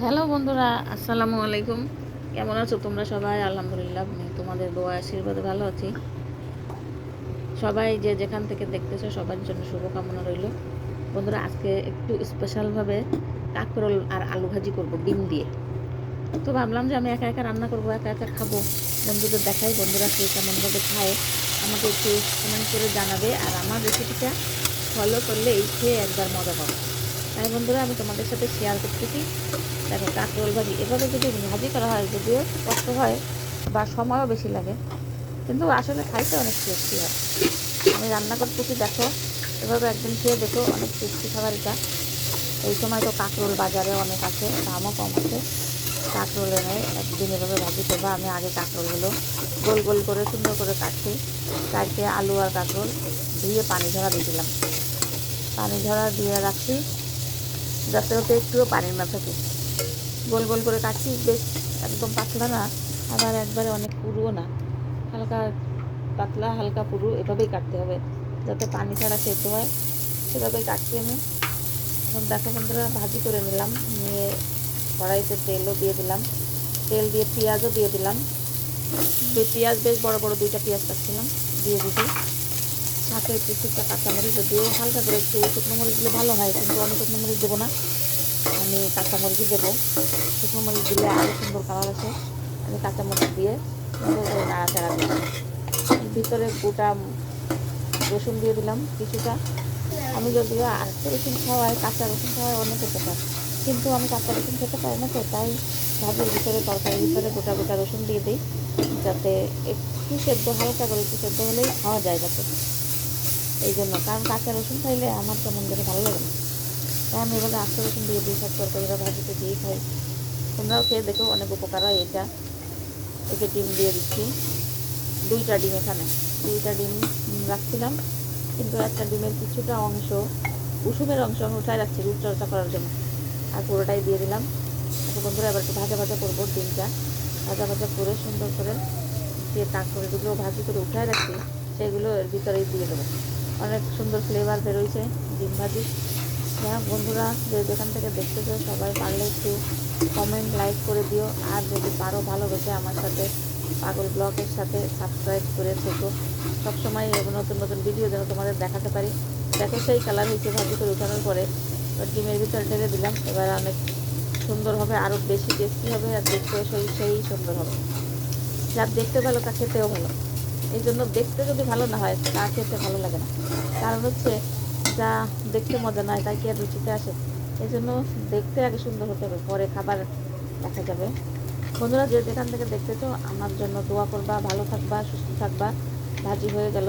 Hello বন্ধুরা, আসসালামু আলাইকুম। কেমন আছো তোমরা সবাই? আলহামদুলিল্লাহ, আমি তোমাদের দোয়া আশীর্বাদে ভালো আছি। সবাই যে যেখান থেকে দেখতেছো, সবার জন্য শুভকামনা রইল। বন্ধুরা, আজকে একটু স্পেশালভাবে কাঁকরোল আর আলু ভাজি করব, ডিম দিয়ে। তো ভাবলাম যে আমি একা একা রান্না করব, একা একা খাব। বন্ধুদের দেখাই, বন্ধুরা কে কেমনভাবে খায়, আমাকে একটু কমেন্ট করে জানাবে। আর আমার রেসিপিটা ফলো করলে এই খেয়ে একবার মজা পাবে। তাই বন্ধুরা, আমি তোমাদের সাথে শেয়ার করতেছি। দেখো কাঁকরোল ভাজি। এভাবে যদি ভাজি করা হয়, যদিও কষ্ট হয় বা সময়ও বেশি লাগে, কিন্তু আসলে খাইতে অনেক টেস্টি হয়। আমি রান্না করতেছি দেখো, এভাবে একদিন খেয়ে দেখো, অনেক টেস্টি খাবার এটা। এই সময় তো কাঁকরোল বাজারে অনেক আছে, দামও কম আছে। কাঁকরোল এনে একদিন এভাবে ভাজি করব, আমি আগে কাঁকরোলগুলো গোল গোল করে, সুন্দর করে কাটছি। কাটতে আলু আর কাঁকরোল ধুয়ে পানি ঝরা দিয়েছিলাম পানি ঝরা দিয়ে রাখছি। যাতে ওতে একটুও পানির না থাকে। গোল গোল করে কাটছি, বেশ একদম পাতলা না, আবার একবারে অনেক পুরুও না। হালকা পাতলা, হালকা পুরু, এভাবেই কাটতে হবে। যাতে পানি ছাড়া সেদ্ধ হয়, সেভাবেই কাটছি আমি। এখন দেখো বন্ধুরা, ভাজি করে নিলাম। নিয়ে কড়াইতে তেলও দিয়ে দিলাম। তেল দিয়ে পেঁয়াজও দিয়ে দিলাম। পেঁয়াজ বেশ বড় বড় দুইটা পেঁয়াজ কাটছিলাম, দিয়ে দিছি। সাথে একটু টুকটা কাঁচামরিচ যদিও হালকা করে একটু শুকনো মরিচ দিলে ভালো হয়, কিন্তু আমি শুকনো মরিচ দেবো না। আমি কাঁচামরিচই দেবো। শুকনো মরিচ দিলে আরও সুন্দর কালার আসে। আমি কাঁচামরিচ দিয়ে সুন্দর করে নাড়াচাড়া দিলাম ভিতরে গোটা রসুন দিয়ে দিলাম কিছুটা। আমি যদিও আস্তে রসুন খাওয়াই, কাঁচা রসুন খাওয়াই অনেক খেতে পারি। কিন্তু আমি কাঁচা রসুন খেতে পারি না তো, তাই ভাজির ভিতরে, তরকারির ভিতরে গোটা গোটা রসুন দিয়ে দিই। যাতে একটু সেদ্ধ, হালকা করে একটু সেদ্ধ হলেই খাওয়া যায় যাতে। এই জন্য কারণ কাঁচা রসুন খাইলে আমার কেমন ধরে ভালো লাগে না। তাই আমি এভাবে আস্তে রসুন দিয়ে দিই সব তরকারিরা ভাজিতে দিয়েই খাই। তোমরাও খেয়ে দেখো, অনেক উপকার হয় এটা। একে ডিম দিয়ে দিচ্ছি। দুইটা ডিম এখানে। দুইটা ডিম রাখছিলাম। কিন্তু একটা ডিমের কিছুটা অংশ কুসুমের অংশ আমি উঠায় রাখছি রূপচর্চা করার জন্য। আর পুরোটাই দিয়ে দিলাম। আচ্ছা বন্ধুরা, এবার একটু ভাজা ভাজা করব ডিমটা। ভাজা ভাজা করে সুন্দর করে দিয়ে যে কাঁকড়গুলো ভাজি করে উঠায় রাখছি, সেগুলো এর ভিতরেই দিয়ে দেবো। অনেক সুন্দর ফ্লেভার বেরোইছে, ডিম ভাজি। যাই বন্ধুরা যে যেখান থেকে দেখতে দেখতেছো সবাই পারলে একটু কমেন্ট লাইক করে দিও। আর যদি পারো ভালোবেসে আমার সাথে, পাগল ব্লগের সাথে সাবস্ক্রাইব করে থেকো। সবসময় নতুন নতুন ভিডিও যেন তোমাদের দেখাতে পারি। দেখো সেই কালার হয়েছে ভাজি করে উঠানোর পরে। ডিমের ভিতরে ঢেলে দিলাম। এবার অনেক সুন্দর হবে আরও বেশি টেস্টি হবে, আর দেখতে সেই সেই সুন্দর হবে। যার দেখতে ভালো, তা খেতেও ভালো। এই জন্য দেখতে যদি ভালো না হয় তা খেতে ভালো লাগে না। কারণ হচ্ছে, যা দেখতে মজা নয় তাই কি আর রুচিতে আসে? এই জন্য দেখতে আগে সুন্দর হতে হবে, পরে খাবার দেখা যাবে। বন্ধুরা, যে যেখান থেকে দেখতেছো, আমার জন্য দোয়া করবা, ভালো থাকবা, সুস্থ থাকবা। ভাজি হয়ে গেল।